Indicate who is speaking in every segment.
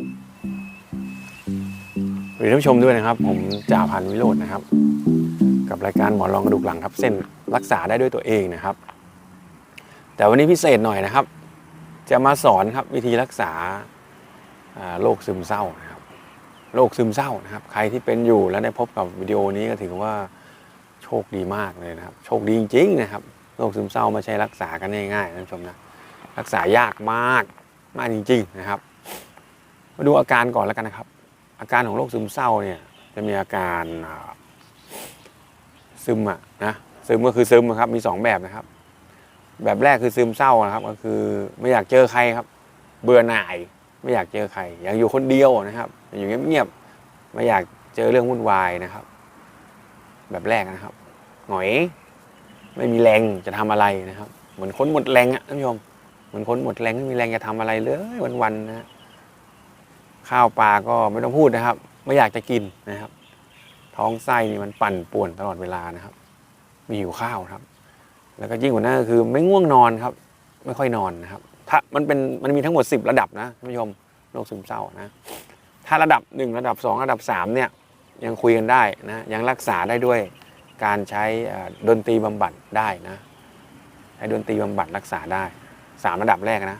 Speaker 1: ับสวัสดีท่านผู้ชมด้วยนะครับ ผมจ่าพันวิโรจน์นะครับ กับรายการหมอนรองกระดูกหลังครับ เส้นรักษาได้ด้วยตัวเองนะครับ แต่วันนี้พิเศษหน่อยนะครับ จะมาสอนครับวิธีรักษาโรคซึมเศร้านะครับโรคซึมเศร้านะครับ ใครที่เป็นอยู่แล้วได้พบกับวิดีโอนี้ก็ถือว่าโชคดีมากเลยนะครับ โชคดีจริงๆนะครับโรคซึมเศร้าไม่ใช่รักษากันง่ายๆนะท่านผู้ชมนะรักษายากมากมากจริง ๆ นะครับ มาดูอาการก่อนแล้วกันนะครับ อาการของโรคซึมเศร้าเนี่ยจะมีอาการซึมอะนะซึมก็คือซึมครับมีสองแบบนะครับ แบบแรกคือซึมเศร้านะครับ ก็คือไม่อยากเจอใครครับ เบื่อหน่าย ไม่อยากเจอใคร อยากอยู่คนเดียวนะครับ อยู่เงียบๆไม่อยากเจอเรื่องวุ่นวายนะครับ แบบแรกนะครับ หงอย ไม่มีแรงจะทำอะไรนะครับ เหมือนคนหมดแรงอะท่านผู้ชมเหมือนคนหมดแรงไม่มีแรงจะทำอะไรเลยวันๆนะ ข้าวปลาก็ไม่ต้องพูดนะครับ ไม่อยากจะกินนะครับ ท้องไส้นี่มันปั่นป่วนตลอดเวลานะครับ มีหิวข้าวครับ แล้วก็ยิ่งกว่านั้นก็คือไม่ง่วงนอนครับ ไม่ค่อยนอนนะครับ ถ้ามันเป็นมันมีทั้งหมด 10 ระดับนะท่านผู้ชมโรคซึมเศร้านะ ถ้าระดับ 1 ระดับ 2 ระดับ 3 เนี่ยยังคุยกันได้นะยังรักษาได้ด้วยการใช้ดนตรีบำบัดได้นะใช้ดนตรีบำบัดรักษาได้ 3 ระดับแรกนะ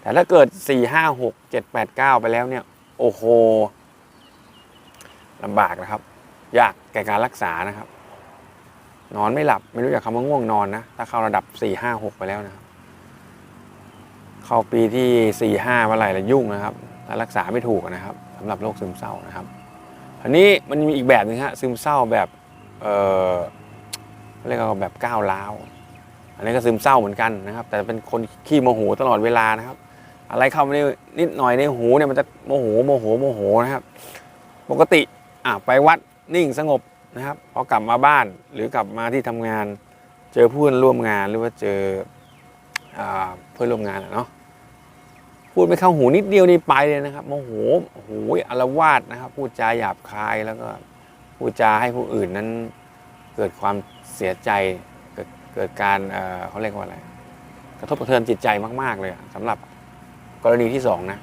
Speaker 1: แต่ถ้าเกิด 4 5 6 7 8 9 ไปแล้วเนี่ย โอ้โหลำบากนะครับ ยากแก่การรักษานะครับ นอนไม่หลับไม่รู้จักคำว่าง่วงนอนนะ ถ้าเข้าระดับ 4 5 6 ไปแล้วนะครับ เข้าปีที่ 4 5เมื่อไหร่ละยุ่งนะครับถ้ารักษาไม่ถูกนะครับสำหรับโรคซึมเศร้านะครับอันนี้มันมีอีกแบบหนึงฮะซึมเศร้าแบบเออเรียกว่าแบบก้าวร้าว อันนี้ก็ซึมเศร้าเหมือนกันนะครับ แต่เป็นคนขี้โมโหตลอดเวลานะครับ อะไรเข้ามาในนิดหน่อยในหูเนี่ยมันจะโมโหโมโหโมโหนะครับ ปกติอะไปวัดนิ่งสงบนะครับพอกลับมาบ้านหรือกลับมาที่ทำงาน เจอเพื่อนร่วมงานหรือว่าเจอเพื่อนร่วมงานเนาะพูดไม่เข้าหูนิดเดียวนี่ไปเลยนะครับโมโหโอ้โหอารวาสนะครับ พูดจาหยาบคายแล้วก็พูดจาให้ผู้อื่นนั้นเกิดความเสียใจเกิดเกิดการเขาเรียกว่าอะไรกระทบกระเทือนจิตใจมาก ๆ เลยอะสำหรับ กรณีที่สองนะ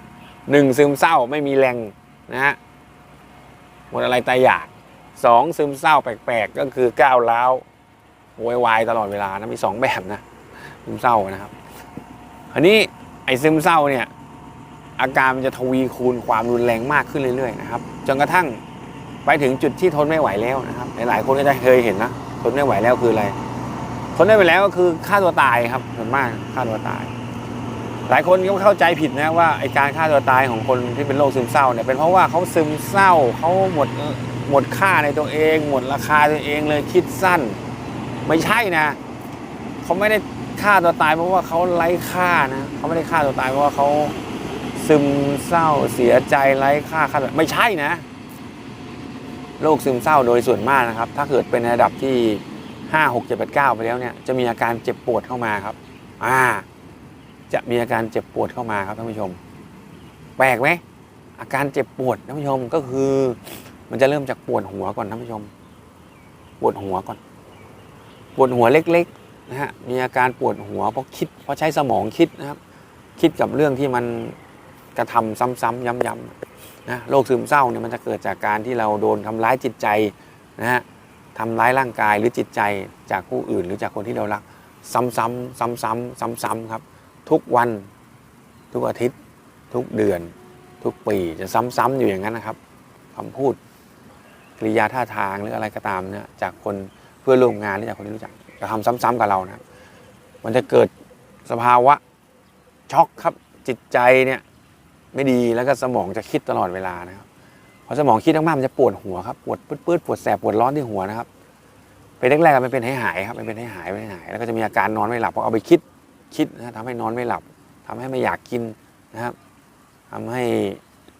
Speaker 1: หนึ่งซึมเศร้าไม่มีแรงนะฮะหมดอะไรตายอยากสองซึมเศร้าแปลกๆ ก็คือก้าวร้าวโวยวายตลอดเวลานะมีสองแบบนะซึมเศร้านะครับอันนี้ไอ้ซึมเศร้าเนี่ยอาการมันจะทวีคูณความรุนแรงมากขึ้นเรื่อยๆนะครับจนกระทั่งไปถึงจุดที่ทนไม่ไหวแล้วนะครับหลายๆคนก็จะเคยเห็นนะทนไม่ไหวแล้วคืออะไรทนไม่ไหวแล้วก็คือฆ่าตัวตายครับส่วนมากฆ่าตัวตาย หลายคนก็เข้าใจผิดนะว่าไอการฆ่าตัวตายของคนที่เป็นโรคซึมเศร้าเนี่ยเป็นเพราะว่าเขาซึมเศร้าเขาหมดหมดค่าในตัวเอง หมดราคาตัวเองเลยคิดสั้น ไม่ใช่นะเขาไม่ได้ฆ่าตัวตายเพราะว่าเขาไร้ค่านะเขาไม่ได้ฆ่าตัวตายเพราะว่าเขาซึมเศร้าเสียใจไร้ค่าฆ่าไม่ใช่นะโรคซึมเศร้าโดยส่วนมากนะครับ ถ้าเกิดเป็นในระดับที่ห้าหกเจ็ดแปดเก้าไปแล้วเนี่ยจะมีอาการเจ็บปวดเข้ามาครับ อ่า จะมีอาการเจ็บปวดเข้ามาครับท่านผู้ชม แปลกไหมอาการเจ็บปวดท่านผู้ชมก็คือ มันจะเริ่มจากปวดหัวก่อนท่านผู้ชม ปวดหัวก่อน ปวดหัวเล็กๆนะฮะมีอาการปวดหัวเพราะคิดเพราะใช้สมองคิดนะครับ คิดกับเรื่องที่มันกระทำซ้ำๆย้ำๆนะโรคซึมเศร้าเนี่ยมันจะเกิดจากการที่เราโดนทำร้ายจิตใจนะฮะทำร้ายร่างกายหรือจิตใจจากผู้อื่น หรือจากคนที่เรารัก ซ้ำๆซ้ำๆซ้ำๆครับ ทุกวัน ทุกอาทิตย์ ทุกเดือน ทุกปีจะซ้ำๆอยู่อย่างนั้นนะครับคำพูดกริยาท่าทางหรืออะไรก็ตามเนี่ยจากคนเพื่อนร่วมงานหรือจากคนที่รู้จักจะทำซ้ำๆกับเรานะครับมันจะเกิดสภาวะช็อกครับจิตใจเนี่ยไม่ดีแล้วก็สมองจะคิดตลอดเวลานะครับพอสมองคิดมากๆมันจะปวดหัวครับปวดปืดๆปวดแสบปวดร้อนที่หัวนะครับเป็นแรกๆมันเป็นให้หายครับมันเป็นให้หายเป็นให้หายแล้วก็จะมีอาการนอนไม่หลับเพราะเอาไปคิด คิดนะทำให้นอนไม่หลับทำให้ไม่อยากกินนะครับทำให้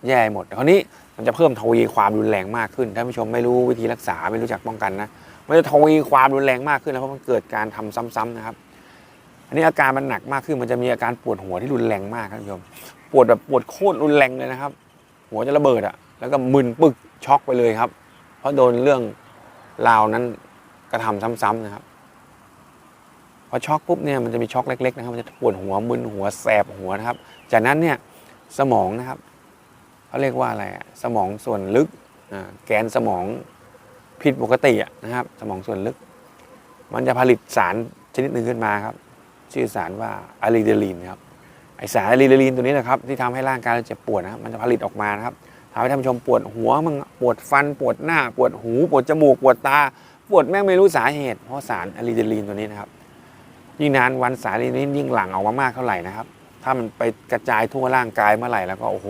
Speaker 1: แย่หมดคราวนี้มันจะเพิ่มทวีความรุนแรงมากขึ้นท่านผู้ชมไม่รู้วิธีรักษาไม่รู้จักป้องกันนะมันจะทวีความรุนแรงมากขึ้นแล้วเพราะมันเกิดการทำซ้ำๆนะครับ อันนี้อาการมันหนักมากขึ้นมันจะมีอาการปวดหัวที่รุนแรงมากครับท่านผู้ชมปวดแบบปวดโคตรรุนแรงเลยนะครับ หัวจะระเบิดอะแล้วก็มึนปึกช็อกไปเลยครับ เพราะโดนเรื่องราวนั้นกระทำซ้ำๆนะครับ พอช็อกปุ๊บเนี่ยมันจะมีช็อกเล็กๆนะครับมันจะปวดหัวมึนหัวแสบหัวนะครับ จากนั้นเนี่ยสมองนะครับเขาเรียกว่าอะไรสมองส่วนลึกแกนสมองผิดปกตินะครับ สมองส่วนลึก มันจะผลิตสารชนิดหนึ่งขึ้นมาครับ ชื่อสารว่าอะลีเดลีนครับไอสารอะลีเดลีนตัวนี้นะครับที่ทำให้ร่างกายเราเจ็บปวดนะมันจะผลิตออกมานะครับทำให้ท่านผู้ชมปวดหัวมั่งปวดฟัน ปวดหน้า ปวดหู ปวดจมูก ปวดตา ปวดแม่งไม่รู้สาเหตุ เพราะสารอะลีเดลีนตัวนี้นะครับ ยิ่งนานวันสารอะลีเดลีนยิ่งหลั่งออกมามากเท่าไหร่นะครับ ถ้ามันไปกระจายทั่วร่างกายเมื่อไหร่แล้วก็โอ้โห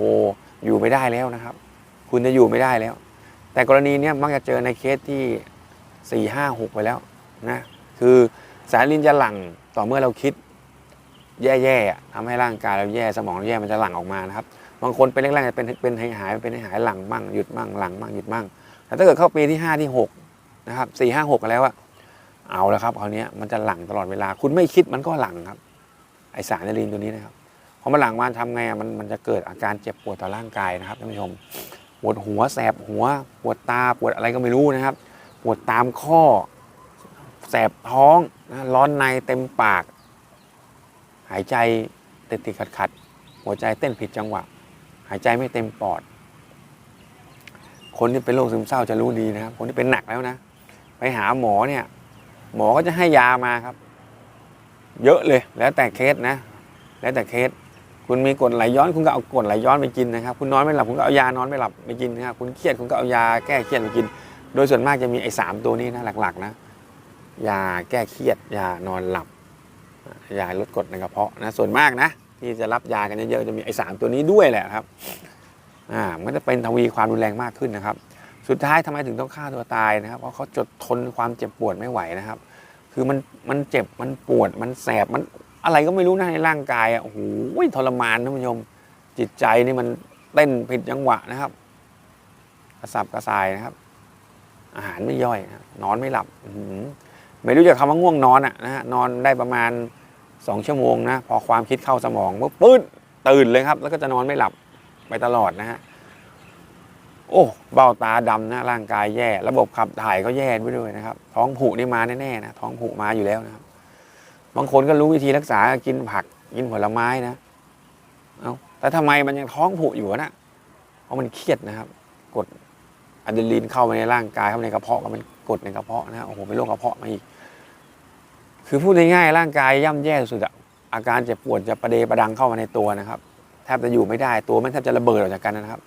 Speaker 1: อยู่ไม่ได้แล้วนะครับ คุณจะอยู่ไม่ได้แล้ว แต่กรณีเนี้ยมักจะเจอในเคสที่สี่ห้าหกไปแล้วนะคือสารลินจะหลั่งต่อเมื่อเราคิดแย่ๆอะทำให้ร่างกายเราแย่สมองเราแย่มันจะหลั่งออกมานะครับบางคนเป็นแรกๆจะเป็นเป็นหายหายเป็นหายหลังบ้างหยุดบ้างหลังบ้างหยุดบ้างแต่ถ้าเกิดเข้าปีที่ห้าที่หกนะครับสี่ห้าหกแล้วอะ เอาแล้วครับคราวเนี้ยมันจะหลั่งตลอดเวลา คุณไม่คิดมันก็หลั่งครับ ไอสารอะลีนตัวนี้นะครับพอมันหลังมาทำไงอะมันมันจะเกิดอาการเจ็บปวดต่อร่างกายนะครับท่านผู้ชมปวดหัวแสบหัว ปวดตาปวดอะไรก็ไม่รู้นะครับ ปวดตามข้อ แสบท้องนะร้อนในเต็มปาก หายใจติดติดขัดขัดหัวใจเต้นผิดจังหวะ หายใจไม่เต็มปอด คนที่เป็นโรคซึมเศร้าจะรู้ดีนะครับ คนที่เป็นหนักแล้วนะ ไปหาหมอเนี่ย หมอก็จะให้ยามาครับ เยอะเลย แล้วแต่เคสนะ แล้วแต่เคส คุณมีกดไหลย้อนคุณก็เอากดไหลย้อนไปกินนะครับ คุณนอนไม่หลับคุณก็เอายานอนไม่หลับไปกินนะครับ คุณเครียดคุณก็เอายาแก้เครียดไปกิน โดยส่วนมากจะมีไอ้สามตัวนี้นะหลักๆนะ ยาแก้เครียด ยานอนหลับ ยาลดกรดในกระเพาะนะ ส่วนมากนะ ที่จะรับยากันเยอะๆจะมีไอ้สามตัวนี้ด้วยแหละครับ อ่า มันจะเป็นทวีความรุนแรงมากขึ้นนะครับ สุดท้ายทำไมถึงต้องฆ่าตัวตายนะครับ เพราะเขาจดทนความเจ็บปวดไม่ไหวนะครับ คือมันมันเจ็บมันปวดมันแสบมันอะไรก็ไม่รู้นะในร่างกายอะโอ้โหทรมานท่านผู้ชมจิตใจนี่มันเต้นผิดจังหวะนะครับ กระสับกระส่ายนะครับ อาหารไม่ย่อยนอนไม่หลับอืไม่รู้จะคำว่าง่วงนอนอะนะฮะนอนได้ประมาณสองชั่วโมงนะพอความคิดเข้าสมองปุ๊บปื้ดตื่นเลยครับ แล้วก็จะนอนไม่หลับไปตลอดนะฮะ โอ้เบ้าตาดำนะร่างกายแย่ ระบบขับถ่ายก็แย่ไปด้วยนะครับ ท้องผูนี่มาแน่ๆนะท้องผูมาอยู่แล้วนะครับ บางคนก็รู้วิธีรักษากินผักกินผลไม้นะเอาแต่ทำไมมันยังท้องผูอยู่นะเพราะมันเครียดนะครับ กดอะดรีนาลีนเข้าไปในร่างกายเข้าในกระเพาะก็มันกดในกระเพาะนะโอ้โหเป็นโรคกระเพาะมาอีก คือพูดง่ายๆร่างกายย่ำแย่สุดอะอาการเจ็บปวดจะประเดประดังเข้ามาในตัวนะครับแทบจะอยู่ไม่ได้ตัวมันแทบจะระเบิดออกจากกันนะครับ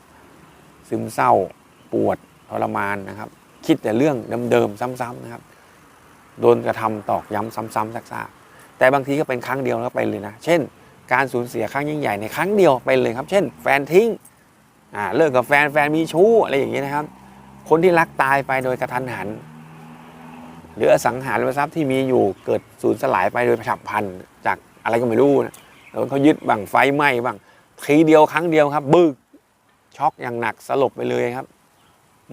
Speaker 1: ซึมเศร้า ปวดทรมานนะครับ คิดแต่เรื่องเดิมๆซ้ำๆนะครับ โดนกระทำตอกย้ำซ้ำๆซากๆแต่บางทีก็เป็นครั้งเดียวแล้วไปเลยนะ เช่น การสูญเสียครั้งยิ่งใหญ่ในครั้งเดียวไปเลยครับ เช่น แฟนทิ้งอ่าเลิกกับแฟนแฟนมีชู้อะไรอย่างเงี้ยนะครับ คนที่รักตายไปโดยกระทันหัน หรืออสังหาริมทรัพย์ที่มีอยู่เกิดสูญสลายไปโดยฉับพลันจากอะไรก็ไม่รู้นะโดนเขายึดบ้างไฟไหม้บ้างทีเดียวครั้งเดียวครับบึก ช็อกอย่างหนักสลบไปเลยครับ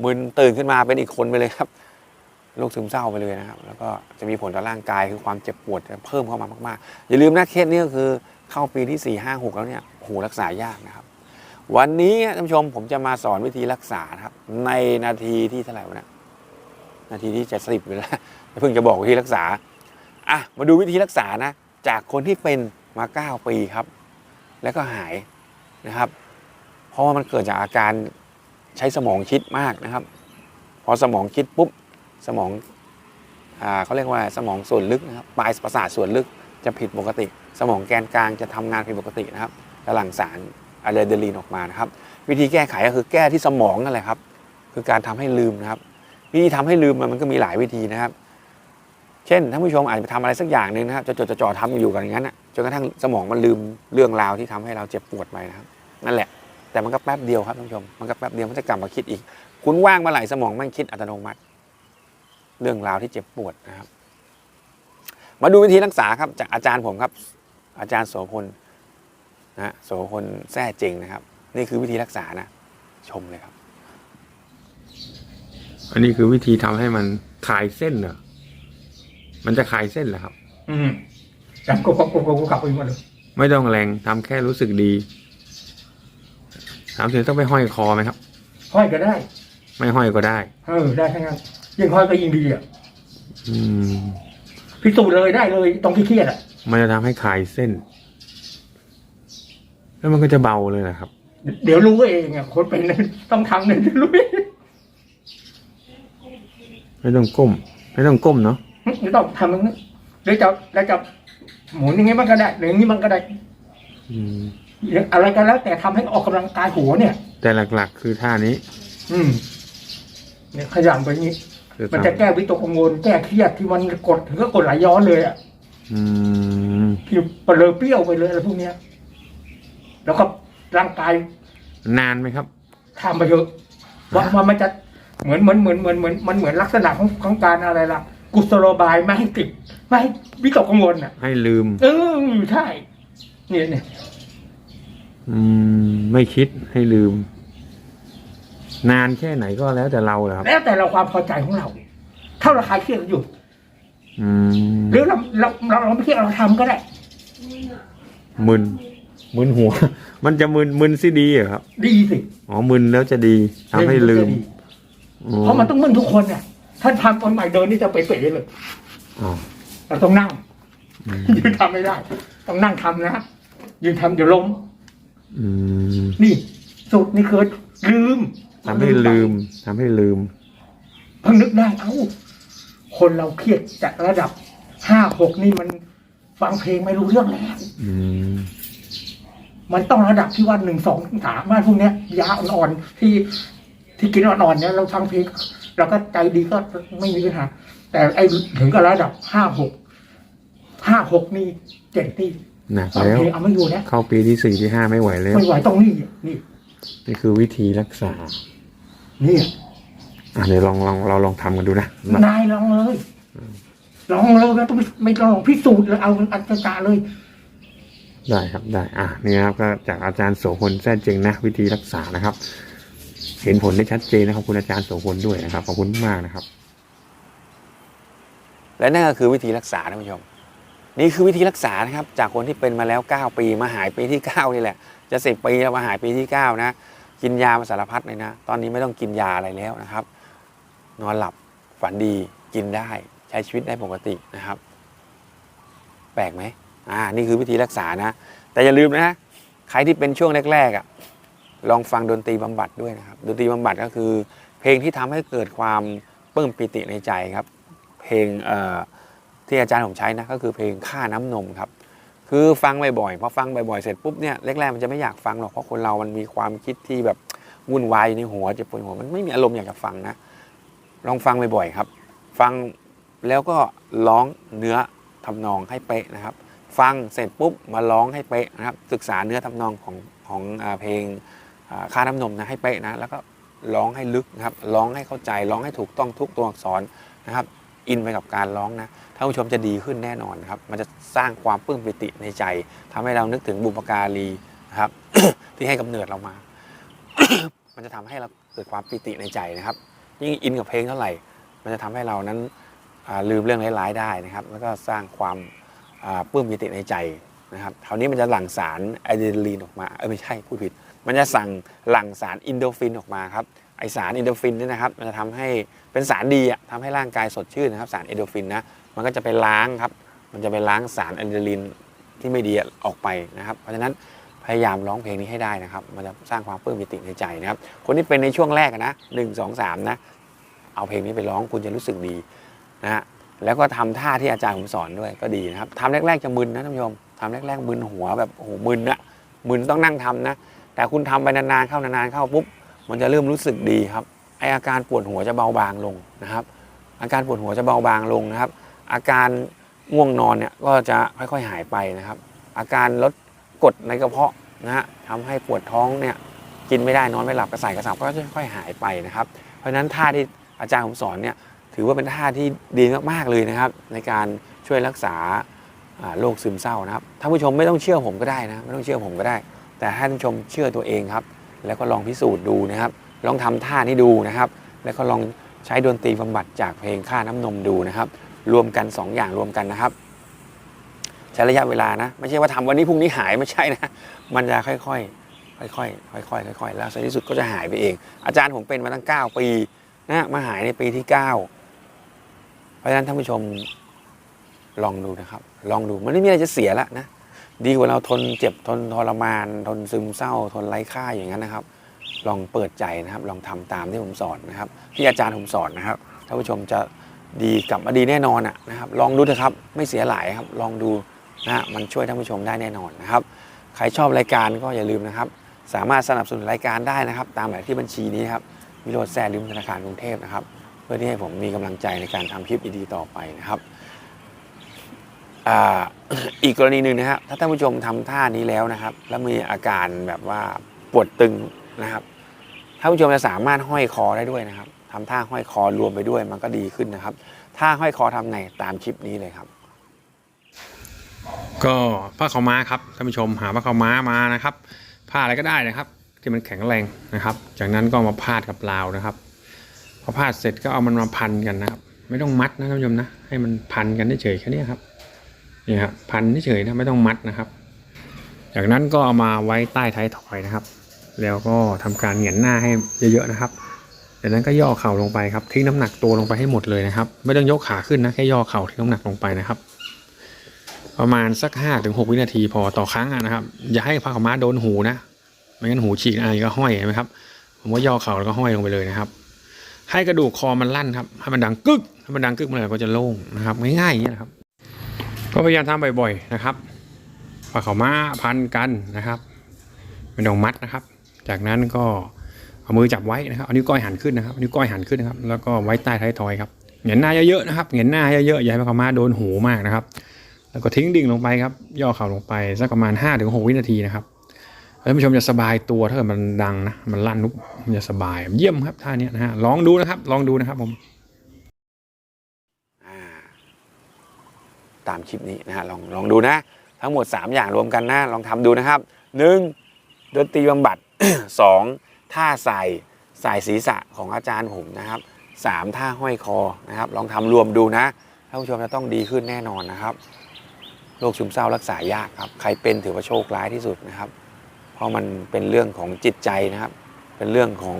Speaker 1: มึนตื่นขึ้นมาเป็นอีกคนไปเลยครับโรคซึมเศร้าไปเลยนะครับ แล้วก็จะมีผลต่อร่างกายคือความเจ็บปวดจะเพิ่มเข้ามามากๆ อย่าลืมนะเคสนี้ก็คือเข้าปีที่ 4 5 6 แล้วเนี่ยโอ้โหรักษายากนะครับ วันนี้ท่านผู้ชมผมจะมาสอนวิธีรักษาครับ ในนาทีที่เท่าไหร่วะนะนาทีที่จะสิบอยู่แล้วเพิ่งจะบอกวิธีรักษาอะมาดูวิธีรักษานะ จากคนที่เป็นมา 9 ปีครับ แล้วก็หายนะครับ ราะว่ามันเกิดจากอาการใช้สมองคิดมากนะครับ พอสมองคิดปุ๊บสมองอเขาเรียกว่าสมองส่วนลึกนะครับปลายประสาทส่วนลึกจะผิดปกติ สมองแกนกลางจะทำงานผิดปกตินะครับจะหลั่งสารอะดรีนาลีนออกมานะครับ วิธีแก้ไขก็คือแก้ที่สมองนั่นแหละครับ คือการทำให้ลืมนะครับ วิธีทำให้ลืมมันก็มีหลายวิธีนะครับ เช่นท่านผู้ชมอาจจะไปทำอะไรสักอย่างหนึ่งนะครับจะจดจะจ่อทำอยู่กันอย่างนั้นจนกระทั่งสมองมันลืมเรื่องราวที่ทำให้เราเจ็บปวดไปนะครับ นั่นแหละ แต่มันก็แป๊บเดียวครับท่านผู้ชม มันก็แป๊บเดียวมันจะกลับมาคิดอีก คุณว่างเมื่อไหร่สมองมันคิดอัตโนมัติ เรื่องราวที่เจ็บปวดนะครับ มาดูวิธีรักษาครับ จากอาจารย์ผมครับ อาจารย์โสพลนะฮะโสพลแท้จริงนะครับ นี่คือวิธีรักษานะชมเลยครับ อันนี้คือวิธีทำให้มันคลายเส้นเหรอมันจะคลายเส้นเหรอครับ
Speaker 2: อืมจับกบกบกบกบกบกลับไปหมดเลย
Speaker 1: ไม่ต้องแรงทำแค่รู้สึกดี ถามถึงต้องไปห้อยคอไหมครับ
Speaker 2: ห้อยก็ได้
Speaker 1: ไม่ห้อยก็ได้
Speaker 2: เออได้ทั้งนั้นยิ่งห้อยก็ยิ่งดีอะ
Speaker 1: อืม
Speaker 2: พิสูจน์เลยได้เลยตรงที่เครียดอะ
Speaker 1: มันจะทำให้คลายเส้น แล้วมันก็จะเบาเลยนะครับ
Speaker 2: เดี๋ยวรู้เองอะคนเป็นเนี่ยต้องทำเนี่ยรู้เอง
Speaker 1: ไม่ต้องก้ม ไม่ต้องก้มเนาะ
Speaker 2: ไม่ต้องทำอย่างนี้หรือจะแล้วจะหมุนอย่างงี้มันก็ได้หรืออย่างนี้มันก็ได้
Speaker 1: อืม
Speaker 2: อะไรก็แล้ว แต่ทำให้ออกกำลังกายหัวเนี่ย
Speaker 1: แต่หลักๆ คือท่านี้
Speaker 2: อืม เนี่ยขยันไปอย่างนี้
Speaker 1: คือ
Speaker 2: มัน
Speaker 1: ทำ
Speaker 2: จะแก้วิตกกังวลแก้เครียดที่มันกดถึงก็กดไหลย้อนเลยอะ
Speaker 1: อืม
Speaker 2: ที่เปลือเปรี้ยวไปเลยอะไรพวกเนี้ย แล้วก็ร่างกาย
Speaker 1: นานไหมครับ
Speaker 2: ทำไปเยอะว่าว่ามันจะเหมือนเหมือนเหมือนเหมือนเหมือนมันเหมือนลักษณะของของการอะไรล่ะ กุศโลบายไม่ให้ติดไม่ให้วิตกกังวลอะ
Speaker 1: ให้ลืม
Speaker 2: เออใช่ เนี่ยเนี่ย
Speaker 1: อืม ไม่คิดให้ลืม นานแค่ไหนก็แล้วแต่เราเหรอครับ
Speaker 2: แล้วแต่เราความพอใจของเราถ้าเราคลายเครียดอยู่
Speaker 1: อืม
Speaker 2: หรือเราเราเราเราไม่เครียดเราทำก็ได้
Speaker 1: มึนมึนหัว มันจะมึนมึนสิดีเหรอครับ
Speaker 2: ดีสิ
Speaker 1: อ๋อมึนแล้วจะดีทำให้ลืมอ๋อ
Speaker 2: เพราะมันต้องมึนทุกคนเนี่ยท่านทำคนใหม่เดินนี่จะเป๋ๆเลย
Speaker 1: อ๋อ
Speaker 2: เราต้องนั่ง
Speaker 1: อืม
Speaker 2: ยืนทำไม่ได้ ต้องนั่งทำนะยืนทำเดี๋ยวล้ม
Speaker 1: อืม
Speaker 2: นี่สุดนี่คือลืม
Speaker 1: ทำให้ลืมทำให้ลืม
Speaker 2: เพิ่งนึกได้เอ้าคนเราเครียดจากระดับห้าหกนี่มันฟังเพลงไม่รู้เรื่องแล้ว
Speaker 1: อืม
Speaker 2: มันต้องระดับที่ว่าหนึ่งสองสามมาพวกเนี้ยยาอ่อนๆที่ที่กินอ่อนๆเนี่ยเราฟังเพลงเราก็ใจดีก็ไม่มีปัญหาแต่ไอ้ถึงกับระดับห้าหกห้าหกนี่เจ็ดนี่
Speaker 1: หนัก
Speaker 2: ฟัง
Speaker 1: แล้ว
Speaker 2: เพลงเอาไม่อยู่นะ
Speaker 1: เข้าปีที่สี่ที่ห้าไม่ไหวแล้ว
Speaker 2: ไม่ไหวต้องนี่นี่
Speaker 1: นี่คือวิธีรักษา
Speaker 2: นี่
Speaker 1: อะเดี๋ยวลองลองเราลองทำกันดูนะมานา
Speaker 2: ยลองเลยลองเลยนะต้องไม่ลองพิสูจน์เลยเอาอัจฉริเลย
Speaker 1: ได้ครับได้ อะนี่นะครับก็จากอาจารย์โสพลแท้จริงนะ วิธีรักษานะครับ เห็นผลได้ชัดเจนนะครับ คุณอาจารย์โสพลด้วยนะครับขอบคุณมากนะครับ และนั่นก็คือวิธีรักษาท่านผู้ชม นี่คือวิธีรักษานะครับจากคนที่เป็นมาแล้ว 9 ปีมาหายปีที่ 9 นี่แหละ จะสิบปีแล้วมาหายปีที่ 9 นะ กินยามาสารพัดเลยนะ ตอนนี้ไม่ต้องกินยาอะไรแล้วนะครับ นอนหลับฝันดีกินได้ใช้ชีวิตได้ปกตินะครับ แปลกไหมอ่านี่คือวิธีรักษานะ แต่อย่าลืมนะใครที่เป็นช่วงแรกๆอะลองฟังดนตรีบำบัดด้วยนะครับดนตรีบำบัดก็คือ เพลงที่ทำให้เกิดความปลื้มปิติในใจครับ เพลงเอ่อ ที่อาจารย์ผมใช้นะก็คือเพลงค่าน้ำนมครับคือฟังบ่อยๆพอฟังบ่อยๆเสร็จปุ๊บเนี่ยแรกๆมันจะไม่อยากฟังหรอกเพราะคนเรามันมีความคิดที่แบบวุ่นวายอยู่ในหัวเจ็บปวดหัวมันไม่มีอารมณ์อยากจะฟังนะ ลองฟังบ่อยๆครับ ฟังแล้วก็ร้องเนื้อทำนองให้เป๊ะนะครับ ฟังเสร็จปุ๊บมาร้องให้เป๊ะนะครับ ศึกษาเนื้อทำนองของของอเพลงค่าน้ำนมนะให้เป๊ะนะแล้วก็ร้องให้ลึกนะครับร้องให้เข้าใจร้องให้ถูกต้องทุกตัวอักษรนะครับ อินไปกับการร้องนะท่านผู้ชมจะดีขึ้นแน่นอนครับ มันจะสร้างความปลื้มปิติในใจทำให้เรานึกถึงบุพการีนะครับ ที่ให้กำเนิดเรามา มันจะทำให้เราเกิดความปิติในใจนะครับ ยิ่งอินกับเพลงเท่าไหร่ มันจะทำให้เรานั้นลืมเรื่องร้ายๆได้นะครับ แล้วก็สร้างความปลื้มปิติในใจนะครับคราวนี้มันจะหลั่งสารอะดรีนาลีนออกมา เออไม่ใช่พูดผิด มันจะสั่งหลั่งสารอินโดฟินออกมาครับ ไอสารอินโดฟินเนี่ยนะครับมันจะทำให้เป็นสารดีอะทำให้ร่างกายสดชื่นนะครับสารอินโดฟินนะมันก็จะไปล้างครับมันจะไปล้างสารอะดรีนาลีนที่ไม่ดีออกไปนะครับ เพราะฉะนั้นพยายามร้องเพลงนี้ให้ได้นะครับ มันจะสร้างความปลื้มปิติในใจนะครับ คนที่เป็นในช่วงแรกนะหนึ่งสองสามนะ เอาเพลงนี้ไปร้องคุณจะรู้สึกดีนะฮะ แล้วก็ทำท่าที่อาจารย์ผมสอนด้วยก็ดีนะครับทำแรก ๆจะมึนนะท่านผู้ชมทำแรก ๆ มึนหัวแบบโอ้โหมึนอะมึนต้องนั่งทำนะ แต่คุณทำไปนานๆเข้านานๆเข้าปุ๊บ มันจะเริ่มรู้สึกดีครับไออาการปวดหัวจะเบาบางลงนะครับ อาการปวดหัวจะเบาบางลงนะครับ อาการง่วงนอนเนี่ยก็จะค่อยๆหายไปนะครับ อาการลดกดในกระเพาะนะฮะทำให้ปวดท้องเนี่ยกินไม่ได้นอนไม่หลับกระส่ายกระสับก็จะค่อยๆหายไปนะครับ เพราะฉะนั้นท่าที่อาจารย์ผมสอนเนี่ยถือว่าเป็นท่าที่ดีมากๆเลยนะครับ ในการช่วยรักษาอ่าโรคซึมเศร้านะครับท่านผู้ชมไม่ต้องเชื่อผมก็ได้นะไม่ต้องเชื่อผมก็ได้ แต่ให้ท่านผู้ชมเชื่อตัวเองครับ แล้วก็ลองพิสูจน์ดูนะครับ ลองทำท่านี้ดูนะครับ แล้วก็ลองใช้ดนตรีบำบัดจากเพลงค่าน้ำนมดูนะครับ รวมกัน 2 อย่างรวมกันนะครับ ใช้ระยะเวลานะ ไม่ใช่ว่าทำวันนี้พรุ่งนี้หายไม่ใช่นะ มันจะค่อยๆค่อยๆค่อยๆค่อยๆแล้วในที่สุดก็จะหายไปเอง อาจารย์ผมเป็นมาตั้ง 9 ปีนะมาหายในปีที่ 9 เพราะฉะนั้นท่านผู้ชมลองดูนะครับ ลองดูมันไม่มีอะไรจะเสียแล้วนะ ดีกว่าเราทนเจ็บทนทรมาน ทนซึมเศร้า ทนไร้ค่าอย่างนั้นนะครับ ลองเปิดใจนะครับ ลองทำตามที่ผมสอนนะครับที่อาจารย์ผมสอนนะครับท่านผู้ชมจะดีกลับมาดีแน่นอนนะครับ ลองดูเถอะครับไม่เสียหลายครับ ลองดูนะฮะมันช่วยท่านผู้ชมได้แน่นอนนะครับ ใครชอบรายการก็อย่าลืมนะครับ สามารถสนับสนุนรายการได้นะครับ ตามหมายที่บัญชีนี้ครับวิโรจน์แซ่ลิมธนาคารกรุงเทพนะครับ เพื่อที่ให้ผมมีกำลังใจในการทำคลิปดีๆต่อไปนะครับอ่า อีกกรณีหนึ่งนะครับ ถ้าท่านผู้ชมทำท่านี้แล้วนะครับ แล้วมีอาการแบบว่าปวดตึงนะครับท่านผู้ชมจะสามารถห้อยคอได้ด้วยนะครับทำท่าห้อยคอรวมไปด้วยมันก็ดีขึ้นนะครับท่าห้อยคอทำไงตามคลิปนี้เลยครับ
Speaker 3: ก็ผ้าขาวม้าครับท่านผู้ชมหาผ้าขาวม้ามานะครับผ้าอะไรก็ได้นะครับ ที่มันแข็งแรงนะครับ จากนั้นก็มาพาดกับราวนะครับพอพาดเสร็จก็เอามันมาพันกันนะครับ ไม่ต้องมัดนะท่านผู้ชมนะให้มันพันกันเฉยๆแค่นี้ครับ นี่ครับพันเฉยๆนะไม่ต้องมัดนะครับ จากนั้นก็เอามาไว้ใต้ท้ายทอยนะครับ แล้วก็ทำการเหงียนหน้าให้เยอะๆนะครับจากนั้นก็ย่อเข่าลงไปครับทิ้งน้ำหนักตัวลงไปให้หมดเลยนะครับ ไม่ต้องยกขาขึ้นนะแค่ย่อเข่าทิ้งน้ำหนักลงไปนะครับ ประมาณสักห้าถึงหกวินาทีพอต่อครั้งนะครับ อย่าให้ผ้าขม้าโดนหูนะไม่งั้นหูฉีกอะไรก็ห้อยเห็นไหมครับผมว่าย่อเข่าแล้วก็ห้อยลงไปเลยนะครับ ให้กระดูกคอมันลั่นครับให้มันดังกึกให้มันดังกึกเมื่อไหร่ก็จะโล่งนะครับง่ายๆอย่างนี้นะครับ ก็พยายามทำบ่อยๆนะครับผ้าเขาม้าพันกันนะครับเป็นดองมัดนะครับ จากนั้นก็เอามือจับไว้นะครับเอานิ้วก้อยหันขึ้นนะครับอานิ้วก้อยหันขึ้นนะครับแล้วก็ไว้ใต้ท้ายทอยครับเหงียนหน้าเยอะๆนะครับเหงียนหน้าเยอะๆอย่าให้ผ้าขาม้าโดนหูมากนะครับ แล้วก็ทิ้งดิ่งลงไปครับ ย่อเข่าลงไปสักประมาณ5-6ถึงวินาทีนะครับท่านผู้ชมจะสบายตัวถ้าเกิดมันดังนะมันลั่นนุกมันจะสบายเยี่ยมครับท่าเนี้ยนะฮะลองดูนะครับ ลองดูนะครับผม
Speaker 1: อ่า ตามคลิปนี้นะฮะลองลองดูนะ ทั้งหมด 3 อย่างรวมกันนะลองทำดูนะครับ 1. ดนตรีบำบัด 2. ท่าใส่ใส่ศีรษะของอาจารย์ผมนะครับ 3. ท่าห้อยคอนะครับลองทำรวมดูนะท่านผู้ชมจะต้องดีขึ้นแน่นอนนะครับโรคซึมเศร้ารักษายากครับ ใครเป็นถือว่าโชคร้ายที่สุดนะครับ เพราะมันเป็นเรื่องของจิตใจนะครับ เป็นเรื่องของ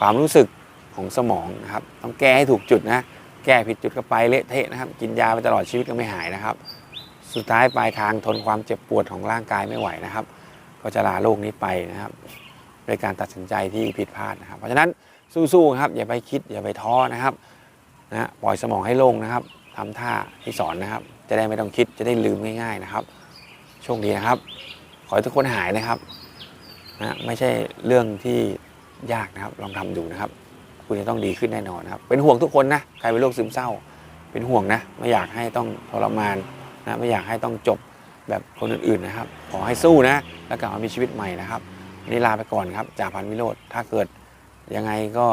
Speaker 1: ความรู้สึกของสมองนะครับ ต้องแก้ให้ถูกจุดนะ แก้ผิดจุดก็ไปเละเทะนะครับ กินยาไปตลอดชีวิตก็ไม่หายนะครับ สุดท้ายปลายทางทนความเจ็บปวดของร่างกายไม่ไหวนะครับ ก็จะลาโลกนี้ไปนะครับโดยการตัดสินใจที่ผิดพลาดนะครับ เพราะฉะนั้นสู้ๆครับอย่าไปคิดอย่าไปท้อนะครับนะปล่อยสมองให้โล่งนะครับทำท่าที่สอนนะครับ จะได้ไม่ต้องคิดจะได้ลืมง่าย ๆนะครับโชคดีนะครับ ขอให้ทุกคนหายนะครับนะไม่ใช่เรื่องที่ยากนะครับ ลองทำดูนะครับ คุณจะต้องดีขึ้นแน่นอนนะครับเป็นห่วงทุกคนนะใครเป็นโรคซึมเศร้า เป็นห่วงนะ ไม่อยากให้ต้องทรมานนะไม่อยากให้ต้องจบแบบคนอื่นๆนะครับ ขอให้สู้นะ แล้วกลับมามีชีวิตใหม่นะครับวันนี้ลาไปก่อนครับจากพันวิโรธถ้าเกิดยังไงก็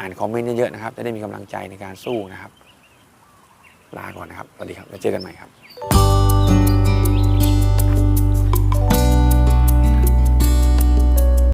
Speaker 1: อ่านคอมเมนต์เยอะๆนะครับ จะได้มีกำลังใจในการสู้นะครับ ลาก่อนนะครับสวัสดีครับแล้วเจอกันใหม่ครับ